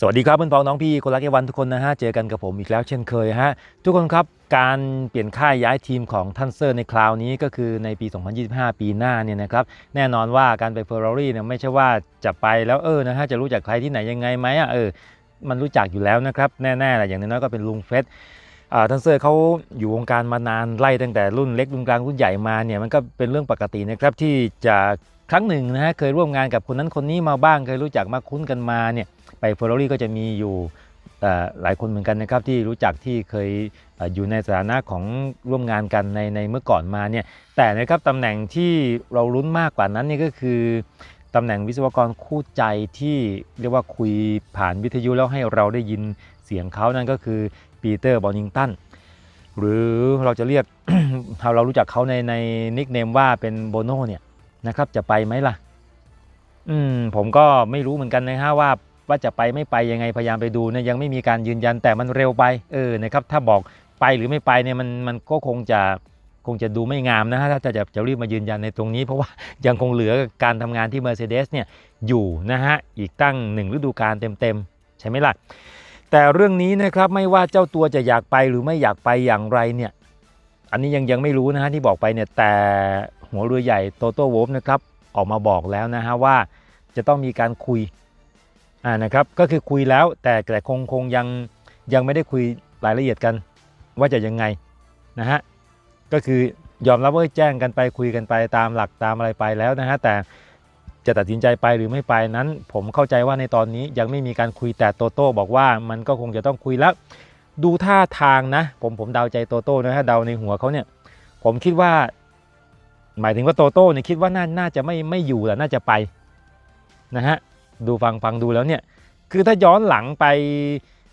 สวัสดีครับเพื่อนพ้องน้องพี่คนรักเอวันทุกคนนะฮะ เจอกันกับผมอีกแล้วเช่นเคยฮะ ทุกคนครับการเปลี่ยนค่ายย้ายทีมของทันเซอร์ในคราวนี้ก็คือในปี 2025 ปีหน้าเนี่ยนะครับ แน่นอนว่าการไปเฟอร์รารี่เนี่ยไม่ใช่ว่าจะไปแล้วเออนะฮะจะรู้จักใครที่ไหนยังไงไหมอะเออมันรู้จักอยู่แล้วนะครับ แน่ๆแหละอย่างน้อยก็เป็นลุงเฟสทันเซอร์เขาอยู่วงการมานานไล่ตั้งแต่รุ่นเล็กรุ่นกลางรุ่นใหญ่มาเนี่ยมันก็เป็นเรื่องปกตินะครับที่จะครั้งหนึ่งนะฮะเคยร่วมงานกับคนนั้นคนนี้มาบ้างเคยรู้จักมาคุ้นกันมาเนี่ย ไปเฟอร์รารี่ก็จะมีอยู่หลายคนเหมือนกันนะครับที่รู้จักที่เคยอยู่ในสถานะของร่วมงานกันในในเมื่อก่อนมาเนี่ยแต่นะครับตำแหน่งที่เรารุ้นมากกว่านั้นนี่ก็คือตำแหน่งวิศวกรคู่ใจที่เรียกว่าคุยผ่านวิทยุแล้วให้เราได้ยินเสียงเขานั่นก็คือปีเตอร์บอนิงตันหรือเราจะเรียกเรารู้จักเขาในในนิกเนมว่าเป็นโบโน่เนี่ยนะครับจะไปไหมล่ะอืมผมก็ไม่รู้เหมือนกันนะฮะว่า ว่าจะไปไม่ไปยังไงพยายามไปดูเนี่ยยังไม่มีการยืนยันแต่มันเร็วไปเออนะครับถ้าบอกไปหรือไม่ไปเนี่ยมันมันก็คงจะคงจะดูไม่งามนะฮะถ้าจะจะรีบมายืนยันในตรงนี้ เพราะว่ายังคงเหลือการทำงานที่ Mercedes เนี่ยอยู่นะฮะอีกตั้ง 1 ฤดูกาลเต็มๆ ใช่ไหมล่ะ แต่เรื่องนี้นะครับไม่ว่าเจ้าตัวจะอยากไปหรือไม่อยากไปอย่างไรเนี่ยอันนี้ยังยังไม่รู้นะฮะที่บอกไปเนี่ยแต่หัวเรือใหญ่โตโต้โวฟนะครับออกมาบอกแล้วนะฮะว่าจะต้องมีการคุย อ่านะครับก็คือคุยแล้วแต่แต่คงคงยังยังไม่ได้คุยรายละเอียดกัน ว่าจะยังไงนะฮะก็คือยอมรับว่าแจ้งกันไปคุยกันไปตามหลักตามอะไรไปแล้วนะฮะแต่จะตัดสินใจไปหรือไม่ไปนั้น ผมเข้าใจว่าในตอนนี้ยังไม่มีการคุยแต่โตโต้บอกว่ามันก็คงจะต้องคุยแล้ว ดูท่าทางนะ ผมผมเดาใจโตโต้นะฮะเดาในหัวเขาเนี่ย ผมคิดว่า หมายถึงว่าโตโต้เนี่ยคิดว่าน่าน่าจะไม่ไม่อยู่แหละน่าจะไปนะฮะ ดูฟังฟังดูแล้วเนี่ยคือถ้าย้อนหลังไป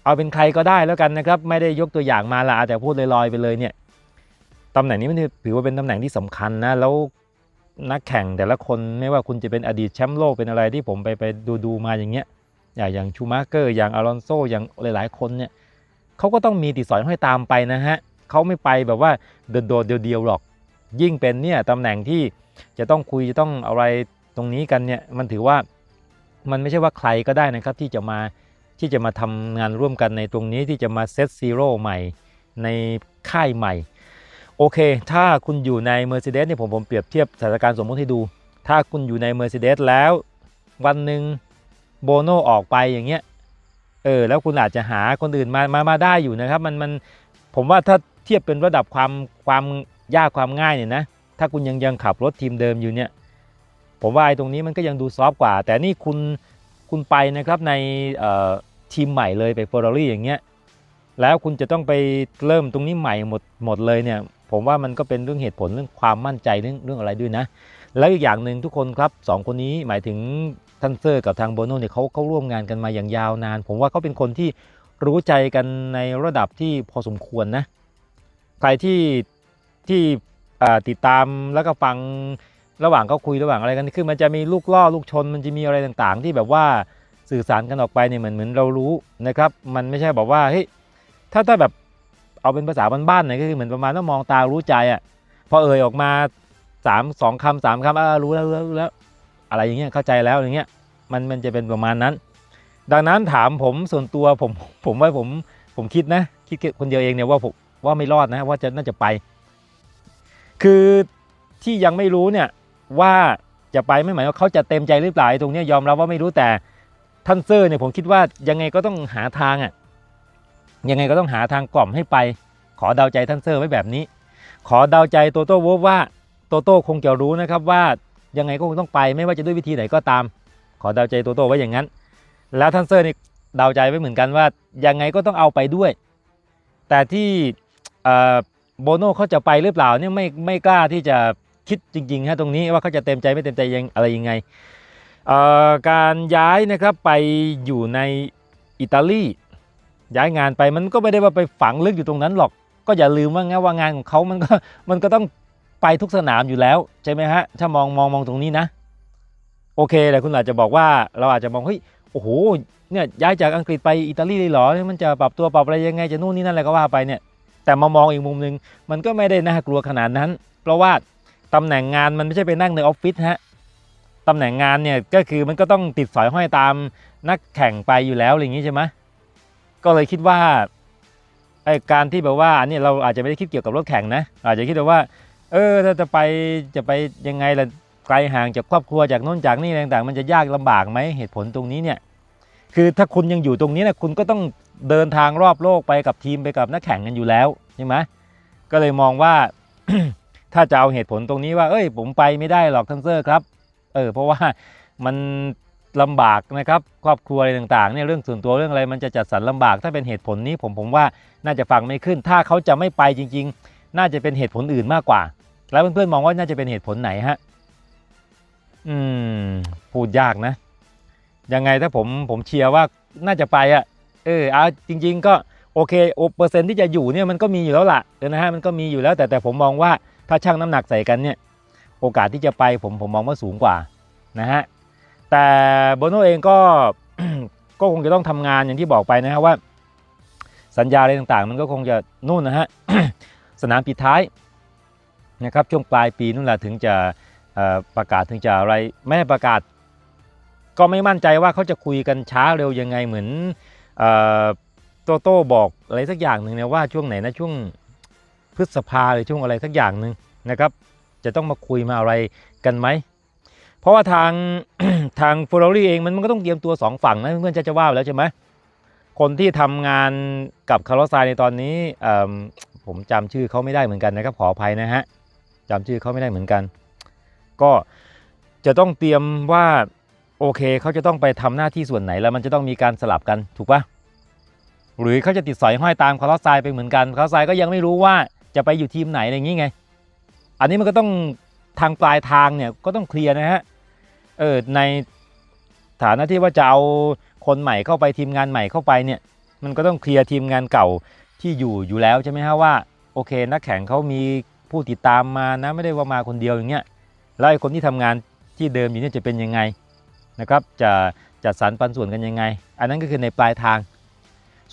เอาเป็นใครก็ได้แล้วกันนะครับ ไม่ได้ยกตัวอย่างมาละแต่พูดลอยๆไปเลยเนี่ยตำแหน่งนี้มันถือว่าเป็นตำแหน่งที่สำคัญนะแล้วนักแข่งแต่ละคนไม่ว่าคุณจะเป็นอดีตแชมป์โลกเป็นอะไรที่ผมไปไปดูดูมาอย่างเงี้ยอย่างชูมาร์เกอร์อย่างอารอนโซอย่างหลาย ๆ คนเนี่ยเขาก็ต้องมีติดสอยห้อยตามไปนะฮะเขาไม่ไปแบบว่าเดินโดดเดียวๆหรอก ยิ่งเป็นเนี่ยตำแหน่งที่จะต้องคุยจะต้องอะไรตรงนี้กันเนี่ยมันถือว่า มันไม่ใช่ว่าใครก็ได้นะครับที่จะมาที่จะมาทำงานร่วมกันในตรงนี้ที่จะมาเซตซีโร่ใหม่ในค่ายใหม่ โอเค ถ้าคุณอยู่ใน Mercedes เนี่ยผมผมเปรียบเทียบสถานการณ์สมมติให้ดู ถ้าคุณอยู่ใน Mercedes แล้ววันหนึ่งโบโนออกไปอย่างเงี้ยเออแล้วคุณอาจจะหาคนอื่นมามามาได้อยู่นะครับมันมันผมว่าถ้าเทียบเป็นระดับความความยากความง่ายเนี่ยนะถ้าคุณยังยังขับรถทีมเดิมอยู่เนี่ย ผมว่าไอ้ตรงนี้มันก็ยังดูซอฟกว่า แต่นี่คุณคุณไปนะครับในทีมใหม่เลยไปเฟอร์รารี่อย่างเงี้ยแล้วคุณจะต้องไปเริ่มตรงนี้ใหม่หมดหมดเลยเนี่ยผมว่ามันก็เป็นเรื่องเหตุผลเรื่องความมั่นใจเรื่องเรื่องอะไรด้วยนะ แล้วอีกอย่างหนึ่งทุกคนครับสองคนนี้หมายถึงทันเซอร์กับทางโบโน่เนี่ยเขาเขาร่วมงานกันมาอย่างยาวนาน ผมว่าเขาเป็นคนที่รู้ใจกันในระดับที่พอสมควรนะ ใครที่ที่ติดตามแล้วก็ฟัง ระหว่างเขาคุยระหว่างอะไรกันคือมันจะมีลูกล่อลูกชน มันจะมีอะไรต่างๆ ที่แบบว่าสื่อสารกันออกไปเนี่ยเหมือนเหมือนเรารู้นะครับ มันไม่ใช่บอกว่าเฮ้ยถ้าถ้าแบบเอาเป็นภาษาบ้านๆหน่อยก็คือเหมือนประมาณต้องมองตารู้ใจอะพอเอ่ยออกมาสามสองคำสามคำอารู้แล้วรู้แล้วอะไรอย่างเงี้ยเข้าใจแล้วอย่างเงี้ยมันมันจะเป็นประมาณนั้น ดังนั้นถามผมส่วนตัวผมผมว่าผมผมคิดนะคิดคนเดียวเองเนี่ยว่าผมว่าไม่รอดนะว่าจะน่าจะไป คือที่ยังไม่รู้เนี่ย ว่าจะไปไม่หมายว่าเขาจะเต็มใจหรือเปล่าตรงนี้ยอมรับว่าไม่รู้แต่ท่านเซอร์เนี่ยผมคิดว่ายังไงก็ต้องหาทางอะยังไงก็ต้องหาทางกล่อมให้ไป ขอเดาใจท่านเซอร์ไว้แบบนี้ ขอเดาใจโตโต้วบว่าโตโต้คงจะรู้นะครับว่ายังไงก็คงต้องไปไม่ว่าจะด้วยวิธีไหนก็ตาม ขอเดาใจโตโต้ไว้อย่างนั้น แล้วท่านเซอร์นี่เดาใจไว้เหมือนกันว่ายังไงก็ต้องเอาไปด้วย แต่ที่โบโน่เขาจะไปหรือเปล่าเนี่ยไม่ไม่กล้าที่จะ คิดจริงๆฮะตรงนี้ว่าเขาจะเต็มใจไม่เต็มใจยังอะไรยังไงการย้ายนะครับไปอยู่ในอิตาลีย้ายงานไปมันก็ไม่ได้ว่าไปฝังลึกอยู่ตรงนั้นหรอก ก็อย่าลืมว่าไงว่างานของเขามันก็มันก็ต้องไปทุกสนามอยู่แล้วใช่ไหมฮะถ้ามองมองมองตรงนี้นะ โอเคแต่คุณอาจจะบอกว่าเราอาจจะมองเฮ้ยโอ้โหเนี่ยย้ายจากอังกฤษไปอิตาลีเลยเหรอมันจะปรับตัวปรับอะไรยังไงจะนู่นนี่นั่นอะไรก็ว่าไปเนี่ยแต่มามองอีกมุมหนึ่งมันก็ไม่ได้น่ากลัวขนาดนั้น เพราะว่า ตำแหน่งงานมันไม่ใช่ไปนั่งในออฟฟิศฮะตำแหน่งงานเนี่ยก็คือมันก็ต้องติดสอยห้อยตามนักแข่งไปอยู่แล้วอะไรอย่างนี้ใช่ไหมก็เลยคิดว่าไอการที่แบบว่าอันนี้เราอาจจะไม่ได้คิดเกี่ยวกับรถแข่งนะ อาจจะคิดว่า เออถ้าจะไปจะไปยังไงล่ะไกลห่างจากครอบครัวจากโน่นจากนี่ต่างๆ มันจะยากลำบากไหมเหตุผลตรงนี้เนี่ยคือถ้าคุณยังอยู่ตรงนี้นะคุณก็ต้องเดินทางรอบโลกไปกับทีมไปกับนักแข่งกันอยู่แล้วใช่ไหมก็เลยมองว่า ถ้าจะเอาเหตุผลตรงนี้ว่าเอ้ยผมไปไม่ได้หรอกทันเซอร์ครับเออเพราะว่ามันลำบากนะครับครอบครัวอะไรต่างๆเนี่ยเรื่องส่วนตัวเรื่องอะไรมันจะจัดสรรลำบาก ถ้าเป็นเหตุผลนี้ผมผมว่าน่าจะฟังไม่ขึ้น ถ้าเขาจะไม่ไปจริง ๆ น่าจะเป็นเหตุผลอื่นมากกว่า แล้วเพื่อนๆมองว่าน่าจะเป็นเหตุผลไหนฮะอืมพูดยากนะ ยังไงถ้าผมผมเชียร์ว่าน่าจะไปอะ่ะเออเอาจริง ๆ ก็โอเคโอเปอร์เซ็นที่จะอยู่เนี่ยมันก็มีอยู่แล้วล่ะเออนะฮะมันก็มีอยู่แล้วแต่แต่ผมมองว่า ถ้าชั่งน้ำหนักใส่กันเนี่ยโอกาสที่จะไปผมผมมองว่าสูงกว่านะฮะแต่โบโนเองก็ก็คงจะต้องทำงานอย่างที่บอกไปนะฮะว่า สัญญาอะไรต่างๆ มันก็คงจะนู่นนะฮะสนามปิดท้ายนะครับช่วงปลายปีนู่นแหละถึงจะประกาศถึงจะอะไรไม่ให้ประกาศ ก็ไม่มั่นใจว่าเขาจะคุยกันช้าเร็วยังไงเหมือนโตโต้บอกอะไรสักอย่างหนึ่งเนี่ยว่าช่วงไหนนะช่วง พฤษภาหรือช่วงอะไรสักอย่างหนึ่งนะครับ จะต้องมาคุยมาอะไรกันไหม เพราะว่าทางทางฟ e ร r รี่เองมันมันก็ต้องเตรียมตัวสองฝั่งนะเพื่อนๆจะจะว่าแล้วใช่ไหมคนที่ทำงานกับคาร์ลอสไซน์ในตอนนี้ผมจำชื่อเขาไม่ได้เหมือนกันนะครับขออภัยนะฮะจำชื่อเขาไม่ได้เหมือนกัน ก็จะต้องเตรียมว่าโอเคเขาจะต้องไปทำหน้าที่ส่วนไหนแล้วมันจะต้องมีการสลับกันถูกปะหรือเขาจะติดสอยห้อยตามคาร์ลอสไซไปเหมือนกันคาร์ลอสไซก็ยังไม่รู้ว่า จะไปอยู่ทีมไหนอะไรอย่างงี้ไง อันนี้มันก็ต้องทางปลายทางเนี่ยก็ต้องเคลียร์นะฮะเออในฐานะที่ว่าจะเอาคนใหม่เข้าไปทีมงานใหม่เข้าไปเนี่ย มันก็ต้องเคลียร์ทีมงานเก่าที่อยู่อยู่แล้วใช่ไหมฮะว่าโอเคนักแข่งเขามีผู้ติดตามมานะไม่ได้ว่ามาคนเดียวอย่างเงี้ยแล้วไอ้คนที่ทำงานที่เดิมอยู่เนี่ยจะเป็นยังไงนะครับ จะจัดสรรปันส่วนกันยังไง อันนั้นก็คือในปลายทาง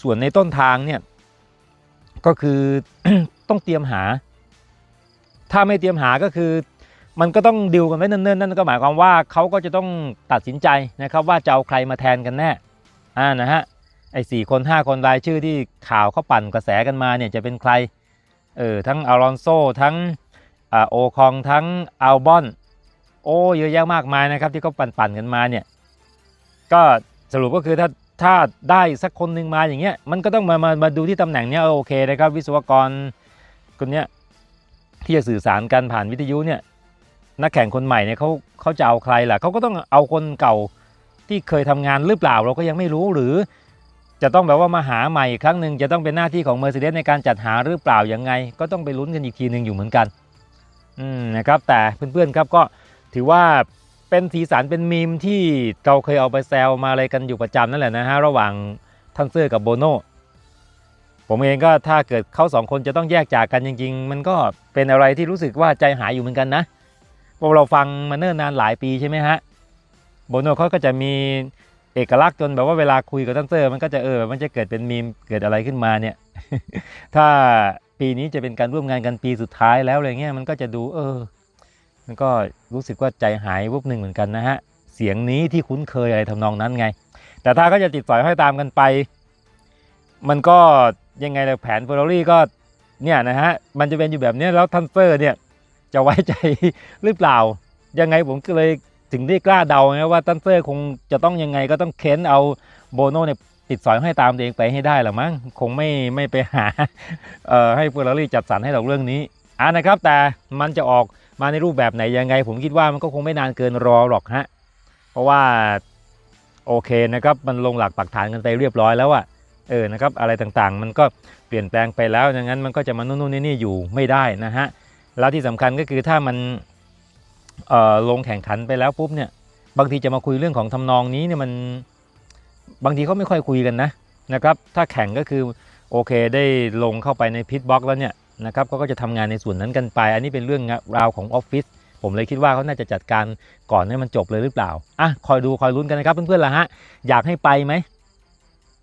ส่วนในต้นทางเนี่ยก็คือ ต้องเตรียมหา ถ้าไม่เตรียมหาก็คือ มันก็ต้องดิวกันไว้เนิ่นๆนั่นก็หมายความว่าเขาก็จะต้องตัดสินใจนะครับว่าจะเอาใครมาแทนกันแน่อ่านะฮะไอ้สี่คนห้าคนรายชื่อที่ข่าวเขาปั่นกระแสกันมาเนี่ยจะเป็นใครเออทั้งอารอนโซทั้งอ่าโอคองทั้งอัลบอนโอ้เยอะแยะมากมายนะครับที่เขาปั่นๆกันมาเนี่ยก็สรุปก็คือถ้าถ้าได้สักคนหนึ่งมาอย่างเงี้ยมันก็ต้องมามามาดูที่ตำแหน่งเนี้ยโอเคนะครับวิศวกร คนเนี้ยที่จะสื่อสารกันผ่านวิทยุเนี่ยนักแข่งคนใหม่เนี่ยเขาเขาจะเอาใครล่ะเขาก็ต้องเอาคนเก่าที่เคยทำงานหรือเปล่าเราก็ยังไม่รู้หรือ จะต้องแบบว่ามาหาใหม่อีกครั้งหนึ่งจะต้องเป็นหน้าที่ของ Mercedes ในการจัดหาหรือเปล่ายังไง ก็ต้องไปลุ้นกันอีกทีหนึ่งอยู่เหมือนกันอืมนะครับแต่เพื่อนๆครับก็ถือว่าเป็นสีสันเป็นมีมที่เราเคยเอาไปแซวมาอะไรกันอยู่ประจำนั่นแหละนะฮะระหว่างทันเซอร์กับโบโน ผมเองก็ถ้าเกิดเขาสองคนจะต้องแยกจากกันจริง ๆ มันก็เป็นอะไรที่รู้สึกว่าใจหายอยู่เหมือนกันนะพวกเราฟังมาเนิ่นนานหลายปีใช่ไหมฮะโบโนเขาก็จะมีเอกลักษณ์จนแบบว่าเวลาคุยกับทันเซอร์ มันก็จะเออมันจะเกิดเป็นมีมเกิดอะไรขึ้นมาเนี่ย ถ้าปีนี้จะเป็นการร่วมงานกันปีสุดท้ายแล้วอะไรเงี้ยมันก็จะดูเออ มันก็รู้สึกว่าใจหายวุบหนึ่งเหมือนกันนะฮะเสียงนี้ที่คุ้นเคยอะไรทำนองนั้นไง แต่ถ้าก็จะติดสอยห้อยตามกันไป มันก็ ยังไงล่ะแผนเฟอร์รารี่ก็เนี่ยนะฮะมันจะเป็นอยู่แบบนี้แล้วทันเซอร์เนี่ยจะไว้ใจหรือเปล่า ยังไงผมก็เลยถึงได้กล้าเดาไงว่าตันเซอร์คงจะต้องยังไงก็ต้องเค้นเอาโบโน่เนี่ยติดสอยให้ตามตัวเองไปให้ได้หรือมั้งคงไม่ไม่ไปหาเอ่อให้เฟอร์รารี่จัดสรรให้เราเรื่องนี้อ่านะครับ แต่มันจะออกมาในรูปแบบไหนยังไง ผมคิดว่ามันก็คงไม่นานเกินรอหรอกฮะเพราะว่าโอเคนะครับ มันลงหลักปักฐานกันไปเรียบร้อยแล้วอะ เออนะครับอะไรต่างๆ มันก็เปลี่ยนแปลงไปแล้วดังนั้นมันก็จะมานู่นๆนี่อยู่ไม่ได้นะฮะแล้วที่สำคัญก็คือถ้ามันเอ่อลงแข่งขันไปแล้วปุ๊บเนี่ยบางทีจะมาคุยเรื่องของทำนองนี้เนี่ยมันบางทีเขาไม่ค่อยคุยกันนะนะครับถ้าแข่งก็คือโอเคได้ลงเข้าไปในพิทบ็อกแล้วเนี่ยนะครับก็จะทำงานในส่วนนั้นกันไป อันนี้เป็นเรื่องราวของออฟฟิศผมเลยคิดว่าเขาน่าจะจัดการก่อนให้มันจบเลยหรือเปล่าอะคอยดูคอยลุ้นกันนะครับเพื่อนๆล่ะฮะอยากให้ไปไหม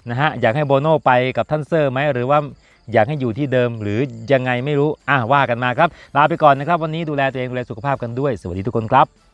นะฮะอยากให้โบโน่ไปกับท่านเซอร์ไหมหรือว่าอยากให้อยู่ที่เดิมหรือยังไงไม่รู้อะว่ากันมาครับลาไปก่อนนะครับ วันนี้ดูแลตัวเองดูแลสุขภาพกันด้วย สวัสดีทุกคนครับ